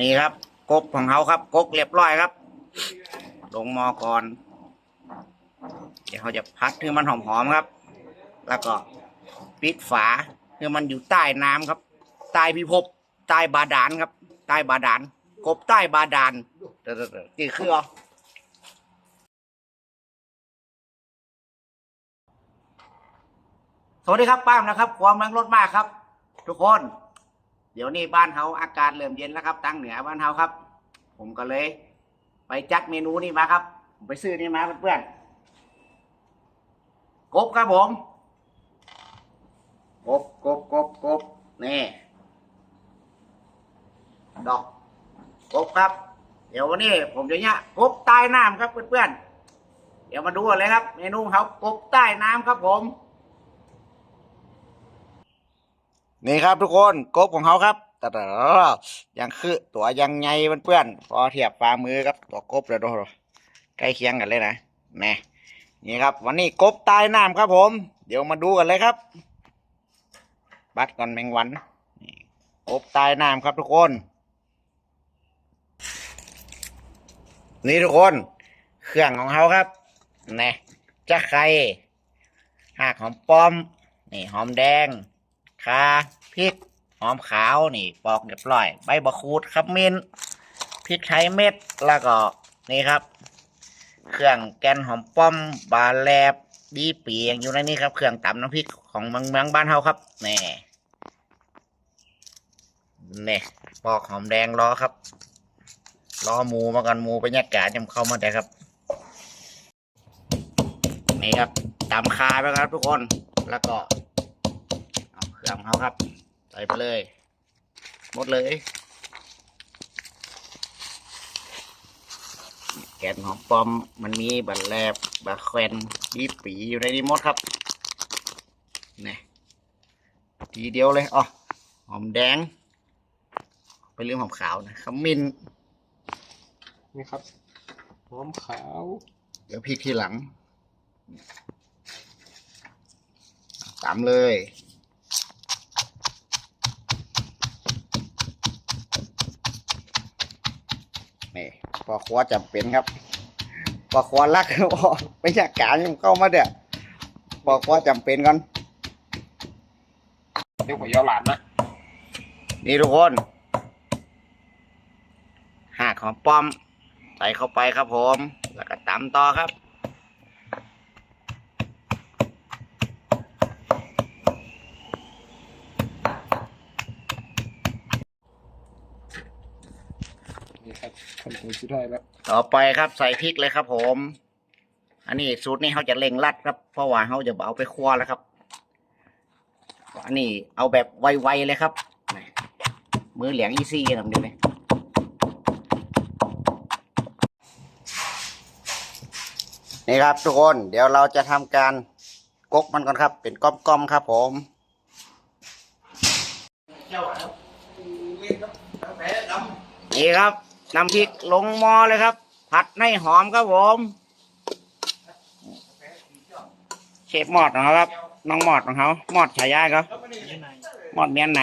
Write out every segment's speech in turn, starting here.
นี่ครับกกของเขาครับกกเรียบร้อยครับ ลงมอก่อน เดี๋ยวเขาจะพัดให้มันหอมๆครับ แล้วก็ปิดฝาให้มันอยู่ใต้น้ำครับใต้พิภพใต้บาดาลครับ ใต้บาดาลกบใต้บาดาลเด้อๆๆนี่คือเอสวัสดีครับป้ามนะครับ ความแรงรถมากครับ ทุกคน ดี๋ยวนี้บ้านเขาอากาศเริ่มเย็นแล้วครับตั้งเหนือบ้านเขาครับ ผมก็เลย ไปจัดเมนูนี้มาครับ ผมไปซื้อนี่มาเพื่อนๆกบครับผมกบกบกบกบนี่ดอกกบครับ เดี๋ยววันนี้ผมจะเนี่ยกบใต้น้ำครับเพื่อนๆเดี๋ยวมาดูกันเลยครับ เมนูเขากบใต้น้ำครับผม นี่ครับทุกคนกบของเขาครับแต่ยังคือตัวยังไงเพื่อนพอเทียบฝ่ามือกับตัวกบเลยดูใกล้เคียงกันเลยนะแน่นี่ครับ วันนี้กบใต้น้ำครับผม เดี๋ยวมาดูกันเลยครับ บัดก่อนแมงวันกบใต้น้ำครับทุกคน นี่ทุกคน เครื่องของเขาครับนี่จะไข่หากหอมป้อม นี่หอมแดง คาพริกหอมขาวนี่ปอกเรียบร้อย ใบมะกรูดขมิ้นพริกไทยเม็ดแล้วก็นี่ครับ เครื่องแกนหอมป้อมบาแลบดีปียงอยู่ในนี้ครับ เครื่องตำน้ำพริกของเมืองเมืองบ้านเฮาครับนี่นี่ปอกหอมแดงรอครับรอหมูมาก่อนหมูบรรยากาศยังเข้ามาแต่ครับนี่ครับตำคาไปครับทุกคนแล้วก็ เอาเครื่องเขาครับ ใส่ไปเลย หมดเลย แกนหอมปอมมันมีบัตรแลบบะแควนบีปีอยู่ในนี้หมดครับนี่ทีเดียวเลยอ๋อหอมแดง ไปเรื่องหอมขาวนะขมิ้นนี่ครับหอมขาว เดี๋ยวพริกทีหลังตามเลย นี่ปอครัวจำเป็นครับปอครัวรักพอไปอยากการยังเข้ามาเด้อปอครัวจำเป็นก่อนเรียกว่าย้อนหลานนะนี่ทุกคนหากหอมป้อมใส่เข้าไปครับผม แล้วก็ตำต่อครับ นี่ครับขั้นตอน สุดท้ายแล้วต่อไปครับใส่พริกเลยครับ ผม อันนี้สูตรนี้เขาจะเร่งรัดครับ เพราะว่าเขาจะเอาไปคั่วแล้วครับ อันนี้เอาแบบไวๆเลยครับ มือเหลียงอีซี่ทำดีเลยนี่ครับทุกคนเดี๋ยวเราจะทำการกกมันก่อนครับ เป็นก้อมๆครับ ผมนี่ครับ น้ำพริกลงหม้อเลยครับ ผัดให้หอมครับผมเชฟหมอดของเขาครับ น้องหมอดของเขาหมอดฉายาเขาหมอดเมียนไหน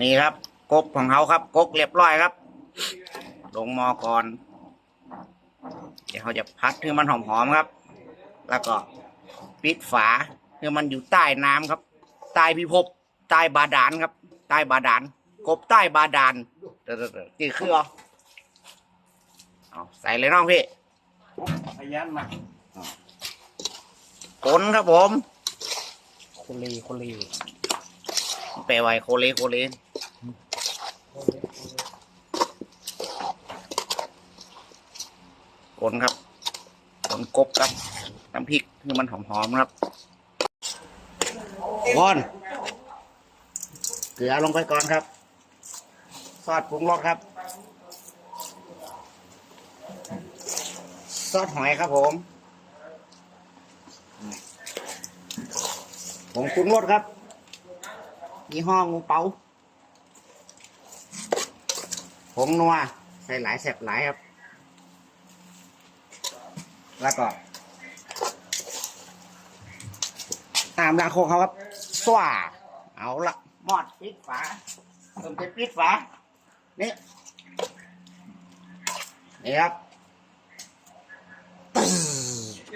นี่ครับกกของเขาครับกกเรียบร้อยครับ ลงหม้อก่อน เดี๋ยวเขาจะพัดให้มันหอมๆครับ แล้วก็ปิดฝาให้มันอยู่ใต้น้ำครับ ใต้พิภพใต้บาดาลครับ ใต้บาดาลกบใต้บาดาลเด้อๆๆนี่คือเอาเอาใส่เลยน้องพี่พยันมากลครับผมโคลีโคลีแปลไว้โคเลโคเลกลครับกลกบครับน้ำพริกคือมันหอมๆครับก่อน เกลือลงไปก่อนครับ ซอสปรุงรสครับ ซอสหอยครับผม ผมปรุงรสครับ ยี่ห้องูเปาผงนัว ใส่หลายแสบหลายครับ แล้วก็ ตามราโคเขาครับสว่าเอาละ มอดปิดฝาเติมเต็มปิดฝา นี่ นี่ครับ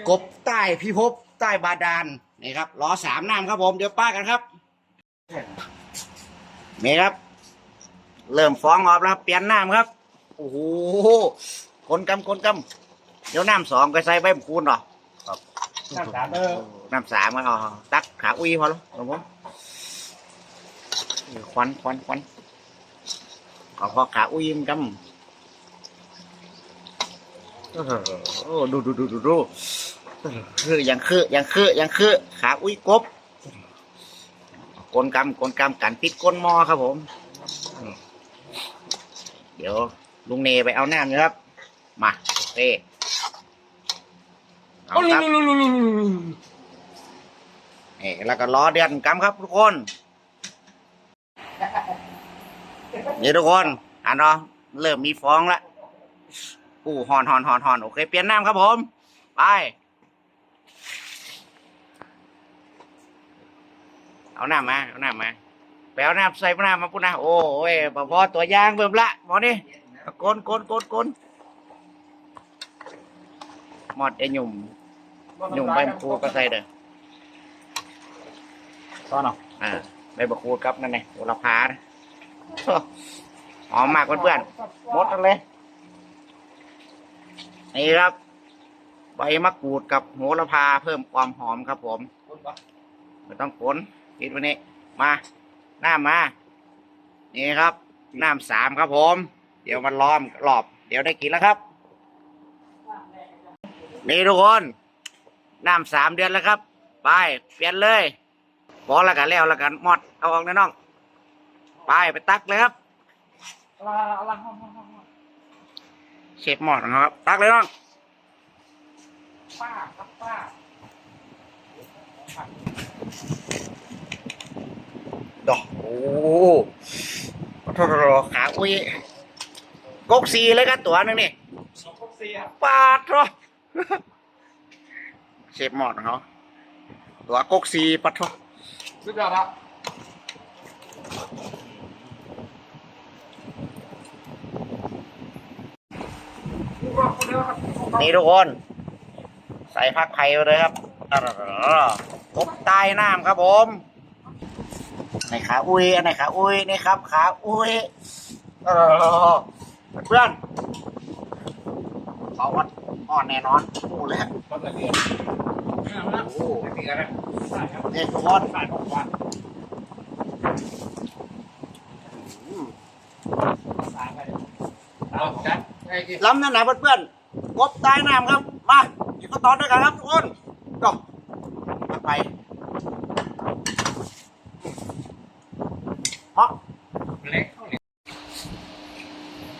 กบใต้พิภพใต้บาดาลนี่ครับล้อสามน้ำครับผม เดี๋ยวป้ากันครับ นี่ครับ เริ่มฟ้องออกแล้วครับเปลี่ยนน้ำครับ โอ้โหคนกำคนกำเดี๋ยวน้ำสองก็ใส่ใบมะกรูดเหรอน้ำสามเออน้ำสามก็เอาตักขาอุ้ยพอแล้วครับผม ควันควันควันเอาพอขาอุ้ยมันกำเออโอ้ดูดูดูดูดูคือยังคือยังคือยังคือขาอุ้ยกบกลกำกลกำกันปิดก้นหม้อครับผมอืมเดี๋ยวลุงเนไปเอาน้ำนะครับ มาเต้เอาครับนี่แล้วก็ล้อเดือนกำครับทุกคน นี่ทุกคนอ่านเนาะเริ่มมีฟองละอู้หอนหอนหอนหอนโอเค เปลี่ยนน้ำครับผม ไป เอาน้ำมา เอาน้ำมาไปเอาน้ำใส่น้ำมาปุ๊นะโอ้ยพอพอตัวยางเบิ่มละหมอนี่กนกนกนกนหมดไอ้หยุ่มหยุ่มใบมะกรูดก็ใส่เด้อซ้อนเอาอ่าใบมะกรูดครับนั่นไงโหระพานะโอ้ หอมมากเพื่อนๆหมดเลย นี่ครับ ใบมะกรูดกับโหระพาเพิ่มความหอมครับผมไม่ต้องกลนปิดวันนี้ มาน้ำมา นี่ครับ น้ำสามครับผม เดี๋ยวมันล้อมรอบ เดี๋ยวได้กินแล้วครับ นี่ทุกคน น้ำสามเดือนแล้วครับ ไป เปลี่ยนเลยพอแล้วกันแล้วแล้วกันหมด เอาออกนะน้อง ไปไปตักเลยครับเอาละเอาละเอาละเอาละเชฟหมดนะครับ ตักเลยน้องป้าครับป้าดอกโอ้โหขาอุ้ยกกซีเลยครับตัวหนึงนี่สองพวกสี่ครับปาดเหรอเชฟหมอดของเขาตัวกกซีปัดโทสุดยอดครับ นี่ทุกคน ใส่ผักไผ่ไปเลยครับกบใต้น้ำครับผมในขาอุ้ยอันไหนขาอุ้ยนี่ครับ ขาอุ้ยเออเพื่อนเขาวัดอ่อนแน่นอนพูดเลยต้นละเอียดนี่นะโอ้ละเอียดนะใช่ครับนี่ทุกคนใส่ของหวานสามไปเอาจัดไอ้ที่ล้ำนั่นนะเพื่อนๆ กบใต้น้ำครับ มาอยู่ก็ตอนด้วยกันครับทุกคนจบไปเพราะเล็ก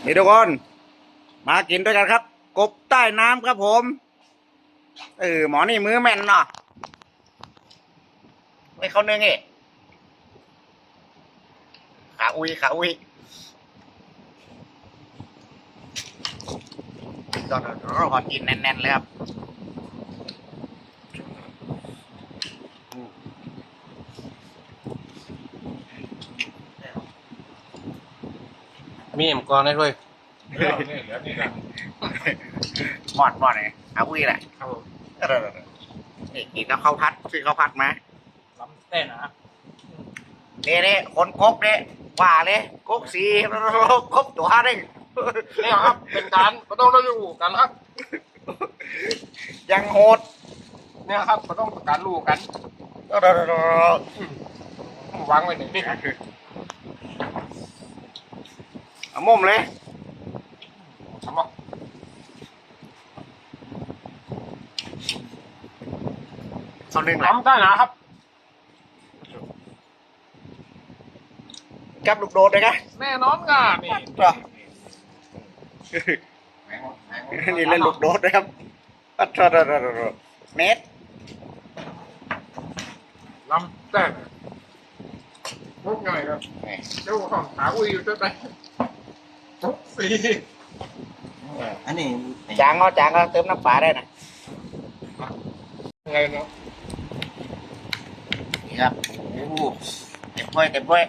นี่ทุกคน มากินด้วยกันครับ กบใต้น้ำครับผม เออหมอนี่มือแม่นเนาะไม่เขาเนื้องี้ขาอุ้ยขาอุ้ย อนเราขอกินแน่นๆเลยครับมีเอ็มกรได้ด้วยเหลือนี่เหลือนี่นะหมอดหมอดไงขาอุ้ยแหละครับผมเออนี่กินกับข้าวพัดซื้อข้าวพัดมาล้ำเต้นนะนี่นี่คนกบเนี่ยว่าเลยกบสีกบตัวหนึ งนี่ครับ เป็นการก็ต้องเราอยู่กันครับ ยังโหดเนี่ยครับก็ต้องการรู้กันวางไว้หนึ่งนี่เอามุมเลยทำบอกเอาหนึ่งหลังล้ำได้นะครับกับลูกโดดเลยนะแน่นอนกันนี่ต่อ นี่เล่นลูกโดดนะครับอัตราเมตรลำเต้นมุกหน่อยครับเจ้าของขาอุ้ยอยู่ตัวไหนทุกสีอันนี้จางก็จางก็เติมน้ำปลาได้นะไงเนาะนี่ครับโอ้เต็มถ้วยเต็มถ้วย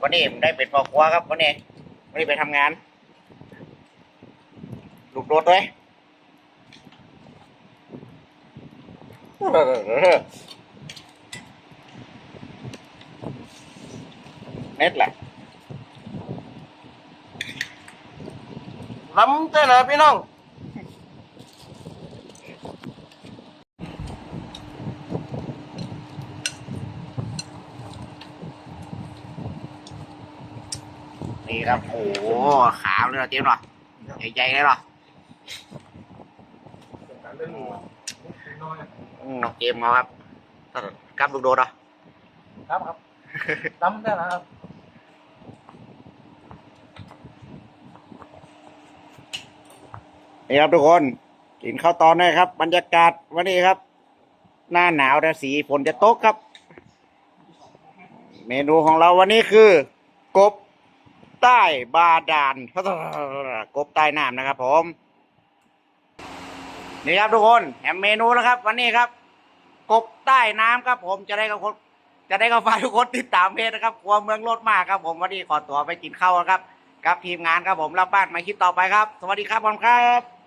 วันนี้ผมได้เป็นพ่อครัวครับวันนี้วันนี้ไปทำงาน ลูกโดดเลยเม็ดแหละล้ำเจ้านะพี่ น้องนี่ครับโอ้โหขาวเลยเหรอเจี๊ยบเหรอใหญ่ๆเลยเหรอเรื่องน้อยอืมน้องเกมเขาครับกับลูกโดดเหรอครับครับล้ำเจ้านะครับนี่ครับทุกคนกินข้าวตอนได้ครับ บรรยากาศวันนี้ครับ หน้าหนาวแต่สีฝนจะตกครับ เมนูของเราวันนี้คือ กบใต้บาดาลกบใต้น้ำนะครับผม นี่ครับทุกคนแหมเมนูแล้วครับ วันนี้ครับ กบใต้น้ำครับ ผมจะได้กับคนจะได้กับฝาทุกคนติดตามเพจนะครับครัวเมืองรถมากครับผมวันนี้ขอตัวไปกินข้าวครับ กับทีมงานครับผมรับบ้านมาคลิปต่อไปครับ สวัสดีครับผมครับ